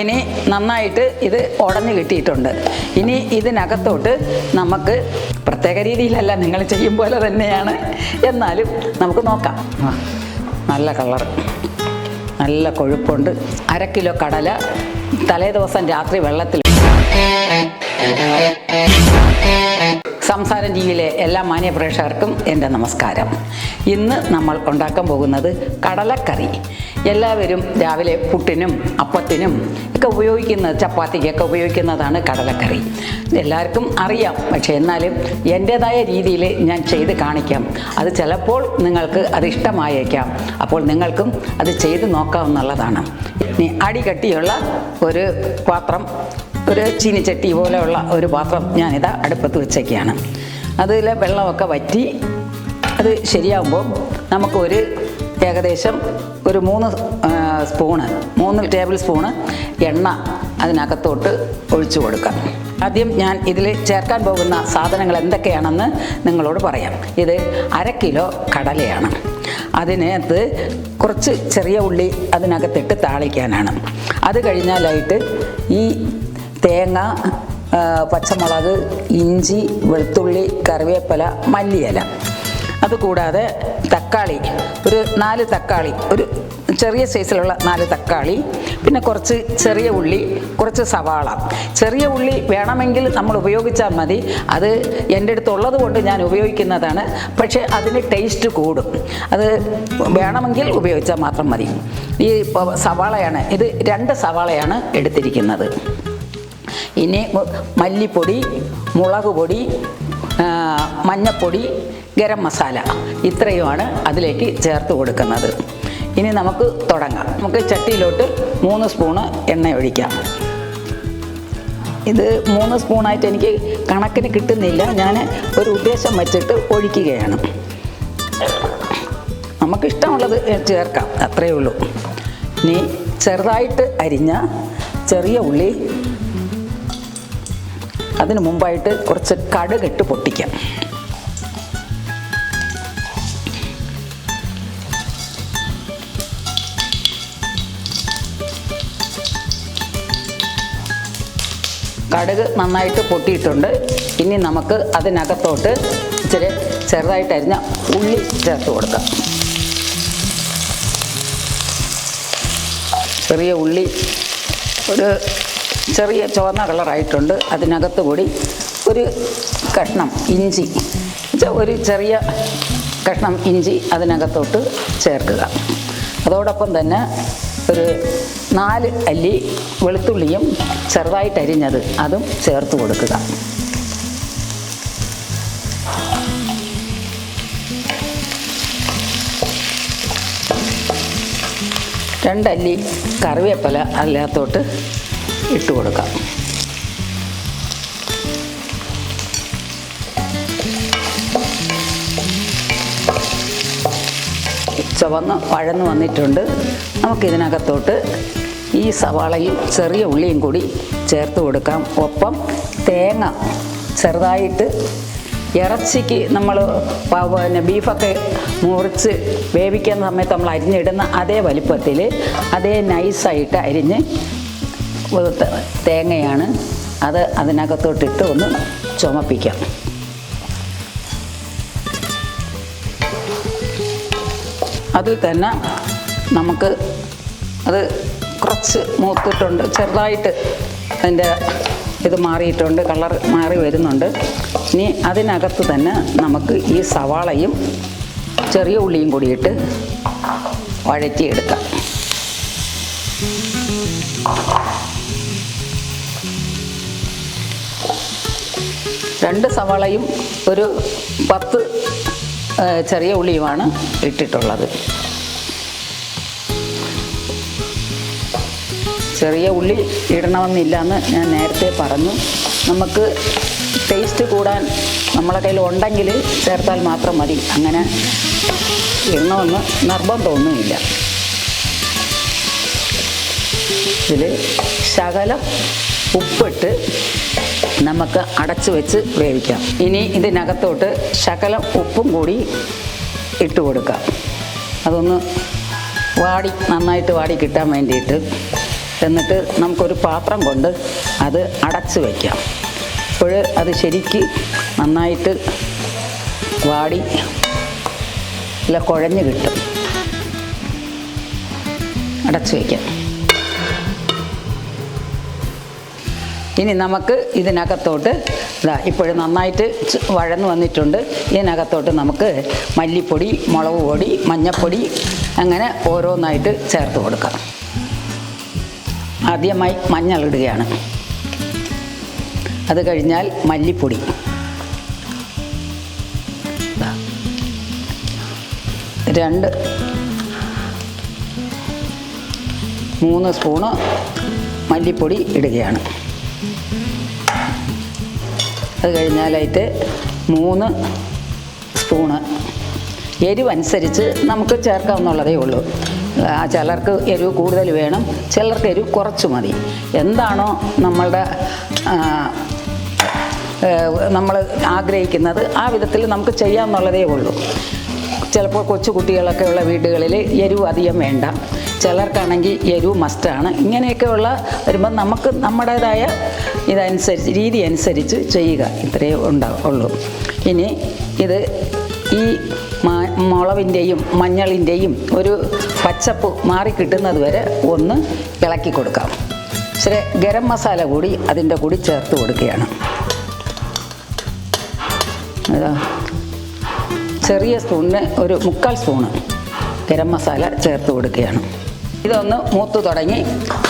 ഇനി നന്നായിട്ട് ഇത് ഉടഞ്ഞു കിട്ടിയിട്ടുണ്ട്. ഇനി ഇതിനകത്തോട്ട് നമുക്ക് പ്രത്യേക രീതിയിലല്ല നിങ്ങൾ ചെയ്യും പോലെ തന്നെയാണ്. എന്നാലും നമുക്ക് നോക്കാം. നല്ല കളർ. നല്ല കൊഴുപ്പുണ്ട്. അര കിലോ കടല തലേ ദിവസം രാത്രി വെള്ളത്തിൽ സംസാരം ടിവിയിലെ എല്ലാ മാന്യ പ്രേക്ഷകർക്കും എന്റെ നമസ്കാരം. ഇന്ന് നമ്മൾ ഉണ്ടാക്കാൻ പോകുന്നത് കടലക്കറി. എല്ലാവരും രാവിലെ പുട്ടിനും അപ്പത്തിനും ഒക്കെ ഉപയോഗിക്കുന്ന ചപ്പാത്തിക്കൊക്കെ ഉപയോഗിക്കുന്നതാണ് കടലക്കറി. എല്ലാവർക്കും അറിയാം. പക്ഷേ എന്നാലും എന്റേതായ രീതിയിൽ ഞാൻ ചെയ്ത് കാണിക്കാം. അത് ചിലപ്പോൾ നിങ്ങൾക്ക് അത് ഇഷ്ടമായേക്കാം. അപ്പോൾ നിങ്ങൾക്കും അത് ചെയ്ത് നോക്കാവുന്നതാണ്. ഇനി അടികട്ടിയുള്ള ഒരു പാത്രം ഒരു ചീനിച്ചട്ടി പോലെയുള്ള ഒരു പാത്രം ഞാനിതാ അടുപ്പത്ത് വെച്ചേക്കാണ്. അതിൽ വെള്ളമൊക്കെ വറ്റി അത് ശരിയാകുമ്പോൾ നമുക്കൊരു ഏകദേശം ഒരു മൂന്ന് സ്പൂണ് മൂന്ന് ടേബിൾ സ്പൂണ് എണ്ണ അതിനകത്തോട്ട് ഒഴിച്ചു കൊടുക്കാം. ആദ്യം ഞാൻ ഇതിൽ ചേർക്കാൻ പോകുന്ന സാധനങ്ങൾ എന്തൊക്കെയാണെന്ന് നിങ്ങളോട് പറയാം. ഇത് അര കിലോ കടലയാണ്. അതിനകത്ത് കുറച്ച് ചെറിയ ഉള്ളി അതിനകത്തിട്ട് താളിക്കാനാണ്. അത് കഴിഞ്ഞാലായിട്ട് ഈ തേങ്ങ പച്ചമുളക് ഇഞ്ചി വെളുത്തുള്ളി കറിവേപ്പില മല്ലിയില. അതുകൂടാതെ തക്കാളി ഒരു നാല് തക്കാളി ഒരു ചെറിയ സൈസിലുള്ള നാല് തക്കാളി പിന്നെ കുറച്ച് ചെറിയ ഉള്ളി കുറച്ച് സവാള. ചെറിയ ഉള്ളി വേണമെങ്കിൽ നമ്മൾ ഉപയോഗിച്ചാൽ മതി. അത് എന്റെ അടുത്തുള്ളത് കൊണ്ട് ഞാൻ ഉപയോഗിക്കുന്നതാണ്. പക്ഷേ അതിന് ടേസ്റ്റ് കൂടും. അത് വേണമെങ്കിൽ ഉപയോഗിച്ചാൽ മാത്രം മതി. ഈ സവാളയാണ് ഇത് രണ്ട് സവാളയാണ് എടുത്തിരിക്കുന്നത്. ഇനി മല്ലിപ്പൊടി മുളക് പൊടി മഞ്ഞപ്പൊടി ഗരം മസാല ഇത്രയുമാണ് അതിലേക്ക് ചേർത്ത് കൊടുക്കുന്നത്. ഇനി നമുക്ക് തുടങ്ങാം. നമുക്ക് ചട്ടിയിലോട്ട് മൂന്ന് സ്പൂണ് എണ്ണ ഒഴിക്കാം. ഇത് മൂന്ന് സ്പൂണായിട്ട് എനിക്ക് കണക്കിന് കിട്ടുന്നില്ല. ഞാൻ ഒരു ഉദ്ദേശം വെച്ചിട്ട് ഒഴിക്കുകയാണ്. നമുക്കിഷ്ടമുള്ളത് ചേർക്കാം. അത്രയേ ഉള്ളൂ. ഇനി ചെറുതായിട്ട് അരിഞ്ഞ ചെറിയ ഉള്ളി അതിന് മുമ്പായിട്ട് കുറച്ച് കടുകിട്ട് പൊട്ടിക്കാം. കടുക് നന്നായിട്ട് പൊട്ടിയിട്ടുണ്ട്. ഇനി നമുക്ക് അതിനകത്തോട്ട് ഇച്ചിരി ചെറുതായിട്ട് അരിഞ്ഞ ഉള്ളി ചേർത്ത് കൊടുക്കാം. ചെറിയ ഉള്ളി ഒരു ചെറിയ ചുവന്ന കളറായിട്ടുണ്ട്. അതിനകത്ത് കൂടി ഒരു കഷ്ണം ഇഞ്ചി. ഒരു ചെറിയ കഷ്ണം ഇഞ്ചി അതിനകത്തോട്ട് ചേർക്കുക. അതോടൊപ്പം തന്നെ ഒരു നാല് അല്ലി വെളുത്തുള്ളിയും ചെറുതായിട്ട് അരിഞ്ഞത് അതും ചേർത്ത് കൊടുക്കുക. രണ്ടല്ലി കറിവേപ്പില അതിനകത്തോട്ട് ഇട്ട് കൊടുക്കാം. ചുവന്ന് പഴന്ന് വന്നിട്ടുണ്ട്. നമുക്കിതിനകത്തോട്ട് ഈ സവാളയും ചെറിയ ഉള്ളിയും കൂടി ചേർത്ത് കൊടുക്കാം. ഒപ്പം തേങ്ങ ചെറുതായിട്ട് ഇറച്ചിക്ക് നമ്മൾ പിന്നെ ബീഫൊക്കെ മുറിച്ച് വേവിക്കുന്ന സമയത്ത് നമ്മൾ അരിഞ്ഞിടുന്ന അതേ വലിപ്പത്തിൽ അതേ നൈസായിട്ട് അരിഞ്ഞ് ത- തേങ്ങയാണ്. അത് അതിനകത്തോട്ടിട്ട് ഒന്ന് ചുമപ്പിക്കാം. അതിൽ തന്നെ നമുക്ക് അത് കുറച്ച് മൂത്തിട്ടുണ്ട്. ചെറുതായിട്ട് അതിന്റെ ഇത് മാറിയിട്ടുണ്ട്. കളർ മാറി വരുന്നുണ്ട്. ഇനി അതിനകത്ത് തന്നെ നമുക്ക് ഈ സവാളയും ചെറിയ ഉള്ളിയും കൂടിയിട്ട് വഴറ്റിയെടുക്കാം. രണ്ട് സവാളയും ഒരു പത്ത് ചെറിയ ഉള്ളിയുമാണ് ഇട്ടിട്ടുള്ളത്. ചെറിയ ഉള്ളി ഇടണമെന്നില്ല എന്ന് ഞാൻ നേരത്തെ പറഞ്ഞു. നമുക്ക് ടേസ്റ്റ് കൂടാൻ നമ്മളെ കയ്യിൽ ഉണ്ടെങ്കിൽ ചേർത്താൽ മാത്രം മതി. അങ്ങനെ ഇടണമെന്ന് നിർബന്ധമൊന്നുമില്ല ഇതിൽ ശകലം ഉപ്പിട്ട് നമുക്ക് അടച്ചു വെച്ച് വേവിക്കാം. ഇനി ഇതിനകത്തോട്ട് ശകലം ഉപ്പും കൂടി ഇട്ട് കൊടുക്കാം. അതൊന്ന് വാടി നന്നായിട്ട് വാടി കിട്ടാൻ വേണ്ടിയിട്ട്. എന്നിട്ട് നമുക്കൊരു പാത്രം കൊണ്ട് അത് അടച്ച് വയ്ക്കാം അപ്പോൾ അത് ശരിക്ക് നന്നായിട്ട് വാടി ഇല്ല കുഴഞ്ഞ് കിട്ടും. അടച്ച് വയ്ക്കാം ഇനി നമുക്ക് ഇതിനകത്തോട്ട് ഇതാ ഇപ്പോഴും നന്നായിട്ട് വഴന്ന് വന്നിട്ടുണ്ട്. ഇതിനകത്തോട്ട് നമുക്ക് മല്ലിപ്പൊടി മുളക് പൊടി മഞ്ഞൾപ്പൊടി അങ്ങനെ ഓരോന്നായിട്ട് ചേർത്ത് കൊടുക്കാം. ആദ്യമായി മഞ്ഞൾ ഇടുകയാണ് അത് കഴിഞ്ഞാൽ മല്ലിപ്പൊടി. രണ്ട് മൂന്ന് സ്പൂണ് മല്ലിപ്പൊടി ഇടുകയാണ്. അത് കഴിഞ്ഞാലായിട്ട് മൂന്ന് സ്പൂണ് എരിവനുസരിച്ച് നമുക്ക് ചേർക്കാവുന്നുള്ളതേ ഉള്ളൂ. ചിലർക്ക് എരിവ് കൂടുതൽ വേണം ചിലർക്ക് എരിവ് കുറച്ച് മതി. എന്താണോ നമ്മളുടെ നമ്മൾ ആഗ്രഹിക്കുന്നത് ആ വിധത്തിൽ നമുക്ക് ചെയ്യാമെന്നുള്ളതേ ഉള്ളൂ. ചിലപ്പോൾ കൊച്ചു കുട്ടികളൊക്കെ ഉള്ള വീടുകളിൽ എരിവ് അധികം വേണ്ട. ചിലർക്കാണെങ്കിൽ എരിവ് മസ്റ്റാണ് ഇങ്ങനെയൊക്കെയുള്ള വരുമ്പോൾ നമുക്ക് നമ്മുടേതായ ഇതനുസരിച്ച് രീതി അനുസരിച്ച് ചെയ്യുക. ഇത്രയേ ഉണ്ടാ- ഉള്ളൂ. ഇനി ഇത് ഈ മുളവിന്റെയും മഞ്ഞളിന്റെയും ഒരു പച്ചപ്പ് മാറി കിട്ടുന്നത് വരെ ഒന്ന് ഇളക്കി കൊടുക്കാം. ഇച്ചിരി ഗരം മസാല കൂടി അതിന്റെ കൂടി ചേർത്ത് കൊടുക്കുകയാണ്. ചെറിയ സ്പൂണിന് ഒരു മുക്കാൽ സ്പൂണ് ഗരം മസാല ചേർത്ത് കൊടുക്കുകയാണ്. ഇതൊന്ന് മൂത്ത് തുടങ്ങി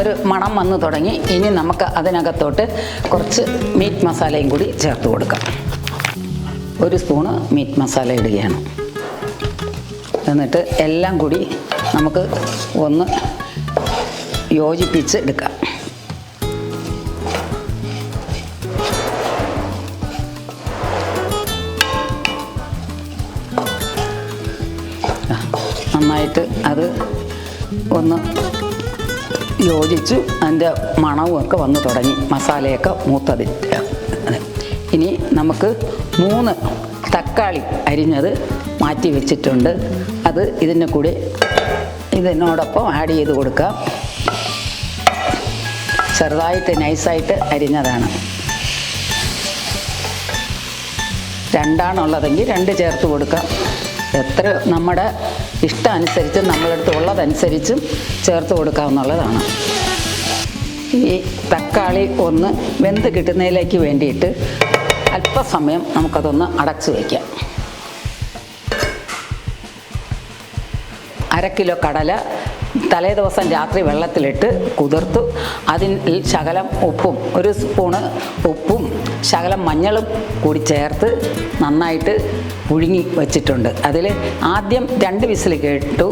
ഒരു മണം വന്ന് തുടങ്ങി. ഇനി നമുക്ക് അതിനകത്തോട്ട് കുറച്ച് മീറ്റ് മസാലയും കൂടി ചേർത്ത് കൊടുക്കാം. ഒരു സ്പൂണ് മീറ്റ് മസാല ഇടുകയാണ്. എന്നിട്ട് എല്ലാം കൂടി നമുക്ക് ഒന്ന് യോജിപ്പിച്ച് എടുക്കാം. നന്നായിട്ട് അത് ഒന്ന് യോജിച്ചു അതിന്റെ മണവും ഒക്കെ വന്ന് തുടങ്ങി. മസാലയൊക്കെ മൂത്തതിൽ. ഇനി നമുക്ക് മൂന്ന് തക്കാളി അരിഞ്ഞത് മാറ്റി വെച്ചിട്ടുണ്ട്. അത് ഇതിന്റെ കൂടി ഇതിനോടൊപ്പം ആഡ് ചെയ്ത് കൊടുക്കാം ചെറുതായിട്ട് നൈസായിട്ട് അരിഞ്ഞതാണ്. രണ്ടാണുള്ളതെങ്കിൽ രണ്ട് ചേർത്ത് കൊടുക്കാം എത്ര നമ്മുടെ ഇഷ്ടം അനുസരിച്ച് നമ്മളടുത്ത് ഉള്ളതനുസരിച്ച് ചേർത്ത് കൊടുക്കാവുന്നതാണ് ഈ തക്കാളി ഒന്ന് വെന്ത് കിട്ടുന്നതിലേക്ക് വേണ്ടിയിട്ട് അല്പസമയം നമുക്കതൊന്ന് അടച്ചു വയ്ക്കാം അര കിലോ കടല തലേ ദിവസം രാത്രി വെള്ളത്തിലിട്ട് കുതിർത്തു. അതിൽ ശകലം ഉപ്പും ഒരു സ്പൂണ് ഉപ്പും ശകലം മഞ്ഞളും കൂടി ചേർത്ത് നന്നായിട്ട് പുഴുങ്ങി വെച്ചിട്ടുണ്ട്. അതിൽ ആദ്യം രണ്ട് വിസിൽ കേട്ടു.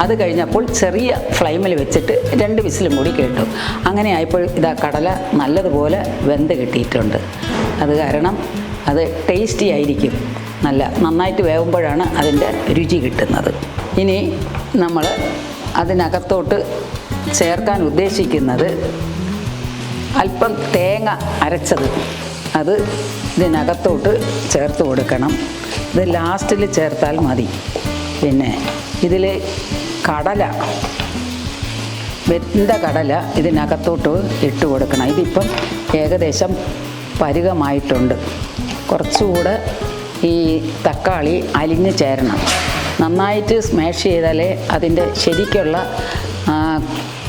അത് കഴിഞ്ഞപ്പോൾ ചെറിയ ഫ്ലെയിമിൽ വെച്ചിട്ട് രണ്ട് വിസിലും കൂടി കേട്ടു. അങ്ങനെ ആയപ്പോൾ ഇതാ കടല നല്ലതുപോലെ വെന്ത് കിട്ടിയിട്ടുണ്ട്. അത് കാരണം അത് ടേസ്റ്റി ആയിരിക്കും. നല്ല നന്നായിട്ട് വേവുമ്പോഴാണ് അതിന്റെ രുചി കിട്ടുന്നത്. ഇനി നമ്മൾ അതിനകത്തോട്ട് ചേർക്കാൻ ഉദ്ദേശിക്കുന്നത് അല്പം തേങ്ങ അരച്ചത്. അത് ഇതിനകത്തോട്ട് ചേർത്ത് കൊടുക്കണം. ഇത് ലാസ്റ്റിൽ ചേർത്താൽ മതി. പിന്നെ ഇതിൽ കടല വെന്ത കടല ഇതിനകത്തോട്ട് ഇട്ട് കൊടുക്കണം. ഇതിപ്പം ഏകദേശം പരുകമായിട്ടുണ്ട്. കുറച്ചുകൂടെ ഈ തക്കാളി അലിഞ്ഞ് ചേരണം. നന്നായിട്ട് സ്മാഷ് ചെയ്താലേ അതിന്റെ ശരിക്കുള്ള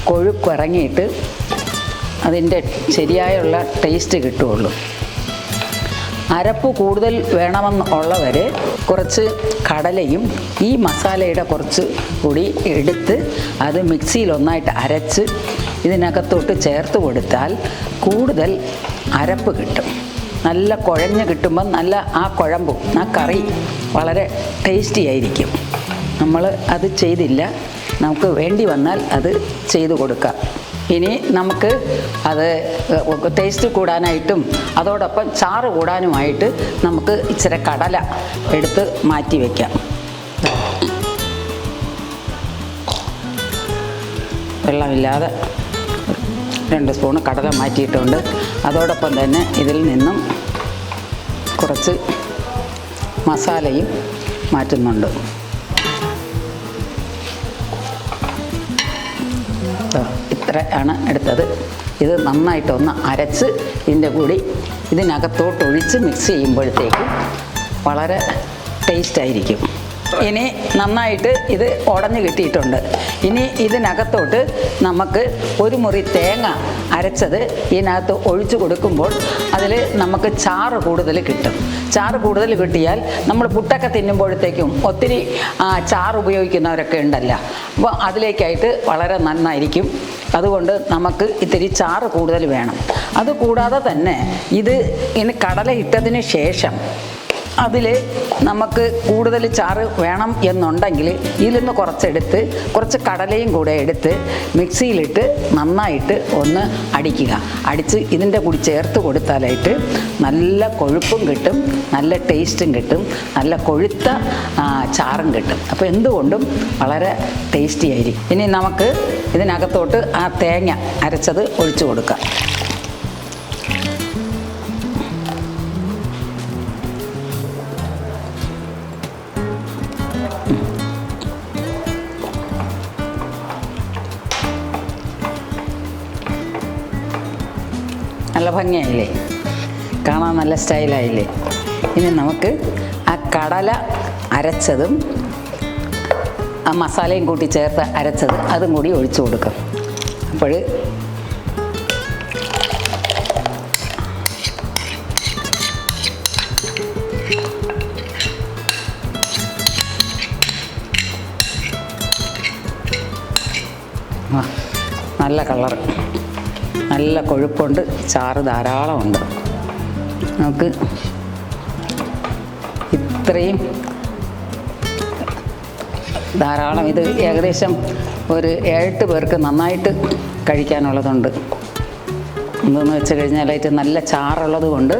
കൊഴുക്കിറങ്ങിയിട്ട് അതിന്റെ ശരിയായുള്ള ടേസ്റ്റ് കിട്ടുകയുള്ളൂ. അരപ്പ് കൂടുതൽ വേണമെന്ന് ഉള്ളവർ കുറച്ച് കടലയും ഈ മസാലയുടെ കുറച്ച് കൂടി എടുത്ത് അത് മിക്സിയിൽ ഒന്നായിട്ട് അരച്ച് ഇതിനകത്തോട്ട് ചേർത്ത് കൊടുത്താൽ കൂടുതൽ അരപ്പ് കിട്ടും. നല്ല കുഴഞ്ഞ് കിട്ടുമ്പം നല്ല ആ കുഴമ്പും ആ കറി വളരെ ടേസ്റ്റി ആയിരിക്കും. നമ്മൾ അത് ചെയ്തില്ല. നമുക്ക് വേണ്ടി വന്നാൽ അത് ചെയ്തു കൊടുക്കാം. ഇനി നമുക്ക് അത് ടേസ്റ്റ് കൂടാനായിട്ടും അതോടൊപ്പം ചാറ് കൂടാനുമായിട്ട് നമുക്ക് ഇച്ചിരി കടല എടുത്ത് മാറ്റി വയ്ക്കാം വെള്ളമില്ലാതെ രണ്ട് സ്പൂണ് കടല മാറ്റിയിട്ടുണ്ട്. അതോടൊപ്പം തന്നെ ഇതിൽ നിന്നും കുറച്ച് മസാലയും മാറ്റുന്നുണ്ട്. ഇത്ര ആണ് എടുത്തത്. ഇത് നന്നായിട്ടൊന്ന് അരച്ച് ഇതിന്റെ കൂടി ഇതിനകത്തോട്ടൊഴിച്ച് മിക്സ് ചെയ്യുമ്പോഴത്തേക്കും വളരെ ടേസ്റ്റ് ആയിരിക്കും. ഇനി നന്നായിട്ട് ഇത് ഉടഞ്ഞു കിട്ടിയിട്ടുണ്ട്. ഇനി ഇതിനകത്തോട്ട് നമുക്ക് ഒരു മുറി തേങ്ങ അരച്ചത് ഇതിനകത്ത് ഒഴിച്ചു കൊടുക്കുമ്പോൾ അതിൽ നമുക്ക് ചാറ് കൂടുതൽ കിട്ടും. ചാറ് കൂടുതൽ കിട്ടിയാൽ നമ്മൾ പുട്ടൊക്കെ തിന്നുമ്പോഴത്തേക്കും ഒത്തിരി ചാറ് ഉപയോഗിക്കുന്നവരൊക്കെ ഉണ്ടല്ലോ. അപ്പോൾ അതിലേക്കായിട്ട് വളരെ നന്നായിരിക്കും. അതുകൊണ്ട് നമുക്ക് ഇത്തിരി ചാറ് കൂടുതൽ വേണം. അതുകൂടാതെ തന്നെ ഇത് ഇനി കടല ഇട്ടതിന് ശേഷം അതിൽ നമുക്ക് കൂടുതൽ ചാറ് വേണം എന്നുണ്ടെങ്കിൽ ഇതിൽ നിന്ന് കുറച്ചെടുത്ത് കുറച്ച് കടലയും കൂടെ എടുത്ത് മിക്സിയിലിട്ട് നന്നായിട്ട് ഒന്ന് അടിക്കുക. അടിച്ച് ഇതിന്റെ കൂടി ചേർത്ത് കൊടുത്താലായിട്ട് നല്ല കൊഴുപ്പും കിട്ടും നല്ല ടേസ്റ്റും കിട്ടും നല്ല കൊഴുത്ത ചാറും കിട്ടും. അപ്പോൾ എന്തുകൊണ്ടും വളരെ ടേസ്റ്റി ആയിരിക്കും. ഇനി നമുക്ക് ഇതിനകത്തോട്ട് ആ തേങ്ങ അരച്ചത് ഒഴിച്ചു കൊടുക്കാം. ഭംഗിയായില്ലേ? കാണാൻ നല്ല സ്റ്റൈലായില്ലേ? ഇനി നമുക്ക് ആ കടല അരച്ചതും ആ മസാലയും കൂട്ടി ചേർത്ത് അരച്ചത് അതും കൂടി ഒഴിച്ചു കൊടുക്കും. അപ്പോൾ നല്ല കളർ നല്ല കൊഴുപ്പുണ്ട് ചാറ് ധാരാളമുണ്ട്. നമുക്ക് ഇത്രയും ധാരാളം ഇത് ഏകദേശം ഒരു ഏഴെട്ട് പേർക്ക് നന്നായിട്ട് കഴിക്കാനുള്ളതുണ്ട്. എന്തെന്ന് വെച്ച് കഴിഞ്ഞാൽ കഴിഞ്ഞാലായിട്ട് നല്ല ചാറുള്ളത് കൊണ്ട്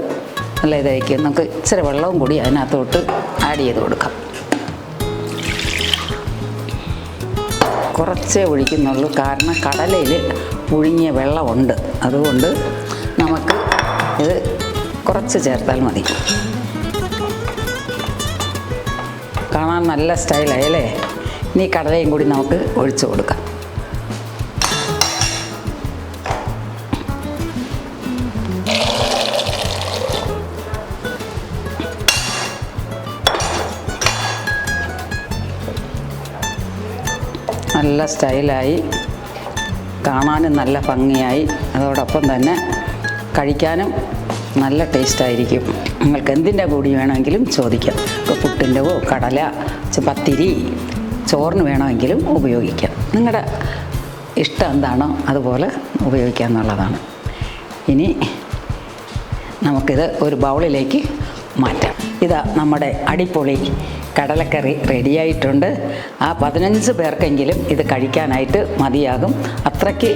നല്ല ഇതായിരിക്കും. നമുക്ക് ഇച്ചിരി വെള്ളവും കൂടി അതിനകത്തോട്ട് ആഡ് ചെയ്ത് കൊടുക്കാം. കുറച്ചേ ഒഴിക്കുന്നുള്ളൂ. കാരണം കടലയിൽ പുഴുങ്ങിയ വെള്ളമുണ്ട്. അതുകൊണ്ട് നമുക്ക് ഇത് കുറച്ച് ചേർത്താൽ മതി. കാണാൻ നല്ല സ്റ്റൈലായല്ലേ ഇനി കടലയും കൂടി നമുക്ക് ഒഴിച്ചു കൊടുക്കാം. നല്ല സ്റ്റൈലായി. കാണാനും നല്ല ഭംഗിയായി. അതോടൊപ്പം തന്നെ കഴിക്കാനും നല്ല ടേസ്റ്റായിരിക്കും. നിങ്ങൾക്ക് എന്തിന്റെ കൂടി വേണമെങ്കിലും ചോദിക്കാം. ഇപ്പോൾ പുട്ടിന്റെവോ കടല പത്തിരി ചോറിന് വേണമെങ്കിലും ഉപയോഗിക്കാം. നിങ്ങളുടെ ഇഷ്ടം എന്താണോ അതുപോലെ ഉപയോഗിക്കാം എന്നുള്ളതാണ്. ഇനി നമുക്കിത് ഒരു ബൗളിലേക്ക് മാറ്റാം. ഇതാ നമ്മുടെ അടിപൊളി കടലക്കറി റെഡിയായിട്ടുണ്ട്. ആ പതിനഞ്ച് പേർക്കെങ്കിലും ഇത് കഴിക്കാനായിട്ട് മതിയാകും. അത്രയ്ക്ക്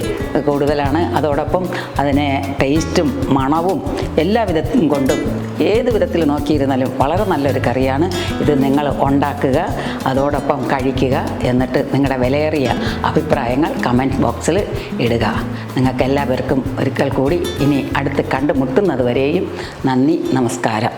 കൂടുതലാണ്. അതോടൊപ്പം അതിനെ ടേസ്റ്റും മണവും എല്ലാ വിധത്തും കൊണ്ടും ഏത് വിധത്തിൽ നോക്കിയിരുന്നാലും വളരെ നല്ലൊരു കറിയാണ്. ഇത് നിങ്ങൾ ഉണ്ടാക്കുക അതോടൊപ്പം കഴിക്കുക എന്നിട്ട് നിങ്ങളുടെ വിലയേറിയ അഭിപ്രായങ്ങൾ കമന്റ് ബോക്സിൽ ഇടുക. നിങ്ങൾക്ക് എല്ലാവർക്കും ഒരിക്കൽ കൂടി ഇനി അടുത്ത് കണ്ടുമുട്ടുന്നത് വരെയും നന്ദി നമസ്കാരം.